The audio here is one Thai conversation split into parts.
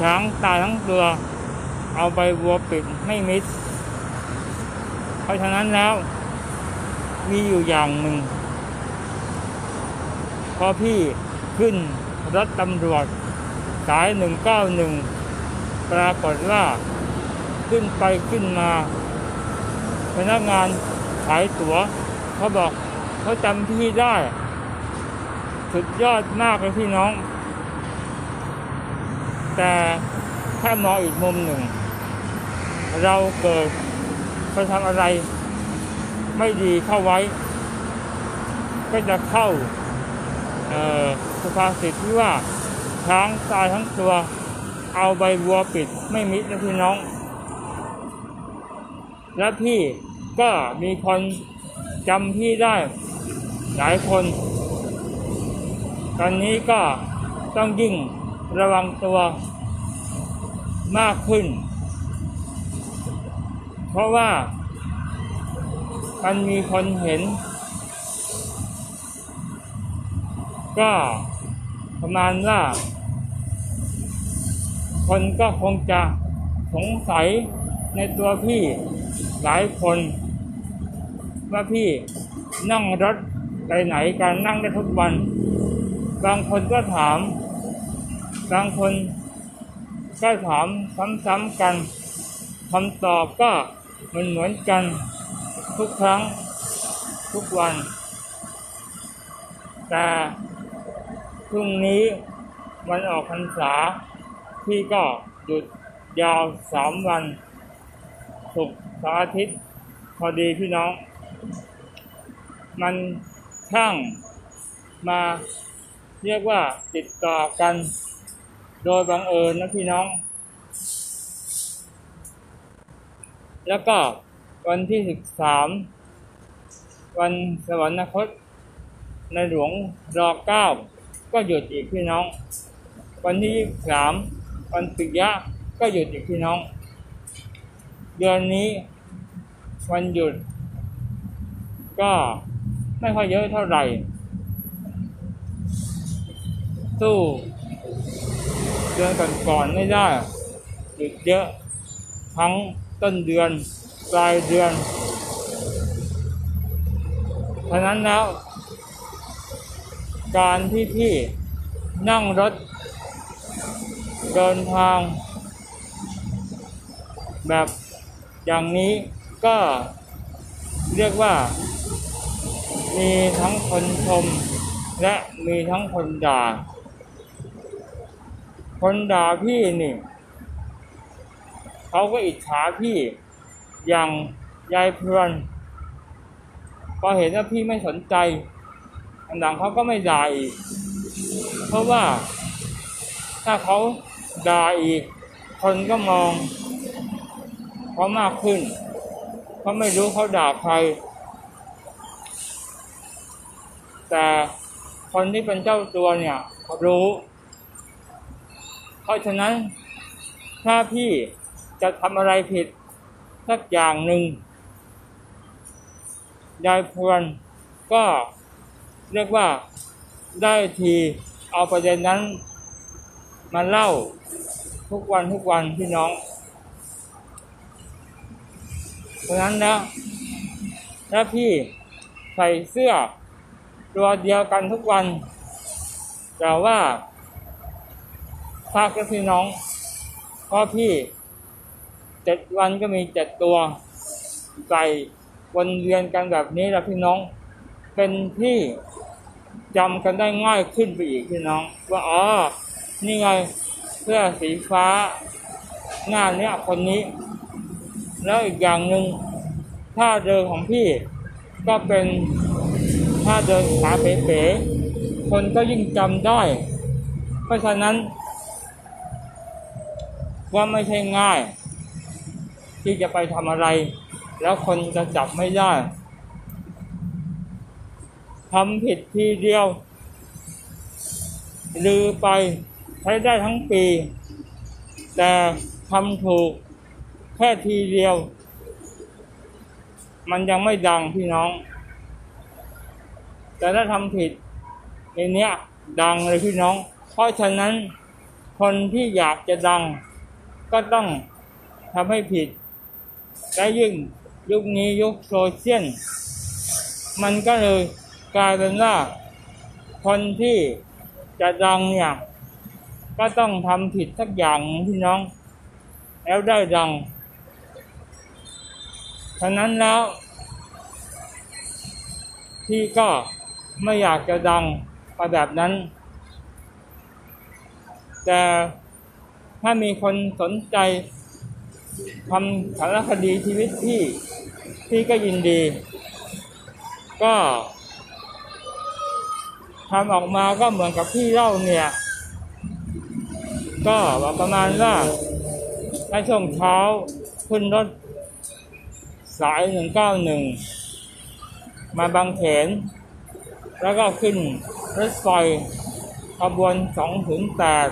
ช้างตายทั้งตัว เอาใบบัวปิดไม่มิด เพราะฉะนั้นแล้ว มีอยู่อย่างหนึ่ง พอพี่ขึ้นรถตำรวจ สาย 191 ปรากฏว่า ขึ้นไปขึ้นมาพนักงานขายตั๋วเขาบอกเขาจำพี่ได้ สุดยอดมากเลยพี่น้อง แต่ถ้ามองอีกมุมหนึ่ง เราเกิดไปทำอะไร ไม่ดีเข้าไว้ ก็จะเข้าเอ่อสุภาษิตที่ว่าช้างตายทั้งตัว เอาใบบัวปิดไม่มิดนะพี่น้อง และพี่ก็มีคนจำพี่ได้หลายคน ตอนนี้ก็ต้องยิ่งระวังตัวมากขึ้น เพราะว่ามันมีคนเห็น ก็ประมาณว่า คนก็คงจะสงสัยในตัวพี่หลายคน ว่าพี่นั่งรถไปไหนกันนั่งได้ทุกวัน บางคนก็ถาม บางคนก็ถามซ้ำๆกันคำตอบก็เหมือนเหมือนๆกันทุกครั้งทุกวัน แต่พรุ่งนี้วันออกพรรษาพี่ก็หยุดยาวสามวันศุกร์เสาร์อาทิตย์พอดีพี่น้อง มันช่างมา เรียกว่าติดต่อกัน โดยบังเอิญนะพี่น้อง แล้วก็วันที่สิบสามวันสวรรคต ในหลวงรอเก้าก็หยุดอีกพี่น้อง วันที่ยี่สามวันปิยะก็หยุดอีกพี่น้อง เดือนนี้วันหยุด ก็ไม่ค่อยเยอะเท่าไหร่ สู้เดือนก่อนๆไม่ได้หยุดเยอะ ทั้งต้นเดือนปลายเดือนฉะนั้นแล้ว การที่พี่นั่งรถ เดินทาง แบบอย่างนี้ก็เรียกว่า มีทั้งคนชม และมีทั้งคนด่า คนด่าพี่นี่เขาก็อิจฉาพี่อย่างยายเพลินพอเห็นว่าพี่ไม่สนใจอันหลังเขาก็ไม่ด่าอีก เพราะว่า ถ้าเขาด่าอีก คนก็มองเขามากขึ้นเขาไม่รู้เขาด่าใคร แต่คนที่เป็นเจ้าตัวเนี่ยรู้ เพราะฉะนั้นถ้าพี่จะทำอะไรผิดสักอย่างหนึ่งยายพวนก็เรียกว่าได้ทีเอาประเด็นนั้น มาเล่าทุกวันทุกวันพี่น้อง เพราะฉะนั้นแล้วถ้าพี่ใส่เสื้อตัวเดียวกันทุกวัน แต่ว่า ภาคกับพี่น้องเพราะพี่เจ็ดวันก็มีเจ็ดตัวใส่วนเวียนกันแบบนี้แล้วพี่น้อง เป็นที่จำกันได้ง่ายขึ้นไปอีกพี่น้อง ว่าอ๋อนี่ไงเสื้อสีฟ้าหน้าเนี้ยคนนี้ แล้วอีกอย่างหนึ่งท่าเดินของพี่ ก็เป็นท่าเดินขาเป๋ๆคนก็ยิ่งจำได้ เพราะฉะนั้น ว่าไม่ใช่ง่าย ที่จะไปทำอะไร แล้วคนจะจับไม่ได้ทำผิดทีเดียว ลือไปใช้ได้ทั้งปี แต่ทำถูกแค่ทีเดียว มันยังไม่ดังพี่น้อง แต่ถ้าทำผิดในเนี้ยดังเลยพี่น้อง เพราะฉะนั้นคนที่อยากจะดัง ก็ต้องทำให้ผิด และยิ่งยุคนี้ยุคโซเชียลมันก็เลยกลายเป็นว่าคนที่จะดังเนี่ยก็ต้องทำผิดสักอย่างพี่น้อง แล้วได้ดังฉะนั้นแล้ว พี่ก็ไม่อยากจะดังไปแบบนั้น แต่ ถ้ามีคนสนใจทำสารคดีชีวิตพี่พี่ก็ยินดี ก็ทำออกมาก็เหมือนกับพี่เล่าเนี่ย ก็ประมาณว่าในช่วงเช้าขึ้นรถสายหนึ่งเก้าหนึ่งมาบางเขน แล้วก็ขึ้นรถไฟขบวนสองถึงแปด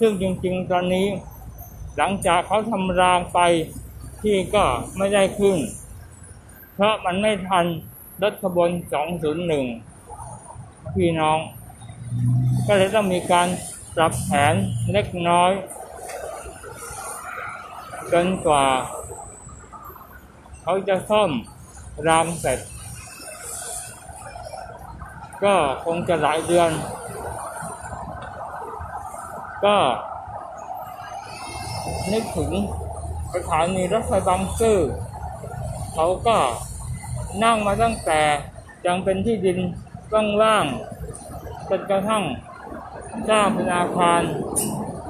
ซึ่งจริงๆ ตอนนี้ หลังจากเขาทำรางไปที่ก็ไม่ได้ขึ้น เพราะมันไม่ทันรถขบวนสองศูนย์หนึ่งพี่น้อง ก็เลยต้องมีการปรับแผนเล็กน้อยจนกว่า เขาจะซ่อมรางเสร็จ ก็คงจะหลายเดือน ก็นึกถึงสถานีรถไฟบางซื่อเขาก็นั่งมาตั้งแต่ยังเป็นที่ดินว่างๆจนกระทั่งสร้างเป็นอาคาร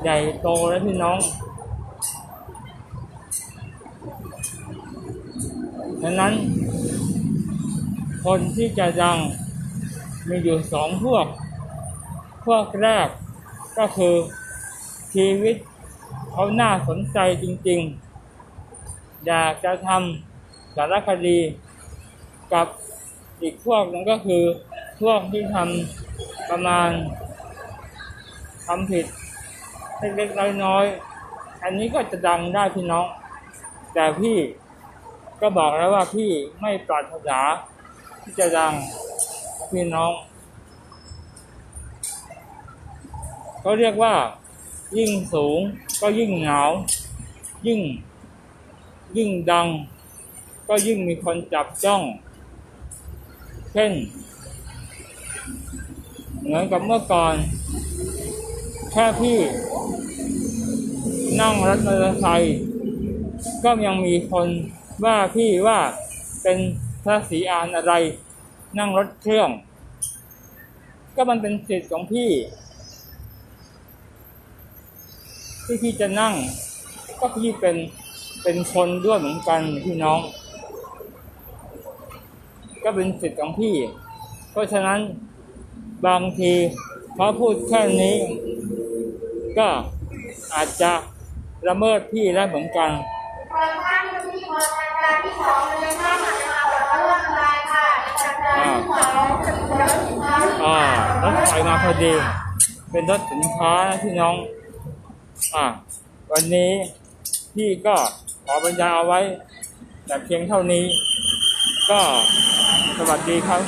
ใหญ่โตแล้วพี่น้องดังนั้น คนที่จะดังมีอยู่สองพวก พวกแรกก็คือ ชีวิตเขาน่าสนใจจริงๆ อยากจะทำสารคดีกับอีกพวกหนึงก็คือพวกที่ทำประมาณทำผิดเล็กๆน้อยๆอันนี้ก็จะดังได้พี่น้อง แต่พี่ก็บอกแล้วว่าพี่ไม่ปรารถนาที่จะดังพี่น้องเขาเรียกว่า ยิ่งสูงก็ยิ่งเหงา ยิ่ง ยิ่งดัง ก็ยิ่งมีคนจับจ้อง เช่น เหมือนกับเมื่อก่อน แค่พี่ นั่งรถมอเตอร์ไซค์ก็ยังมีคนว่าพี่ว่าเป็นพระศรีอานอะไร นั่งรถเครื่อง ก็มันเป็นสิทธิ์ของพี่ ที่พี่จะนั่ง ก็พี่เป็นเป็นคนด้วยเหมือนกันพี่น้อง ก็เป็นสิทธิ์ของพี่ เพราะฉะนั้นบางทีเขาพูดแค่นี้ ก็อาจจะละเมิดพี่ได้เหมือนกันเปิดข้างที่เปิดรายการที่สองเลยค่ะมาเปิดเรื่องอะไรค่ะรายการที่สองจะเปิดสินค้าที่อ่ารถไฟมาพอดี เป็นรถสินค้านะพี่น้อง อ่าวันนี้พี่ก็ขอบรรยายเอาไว้ แต่เพียงเท่านี้ ก็สวัสดีครับ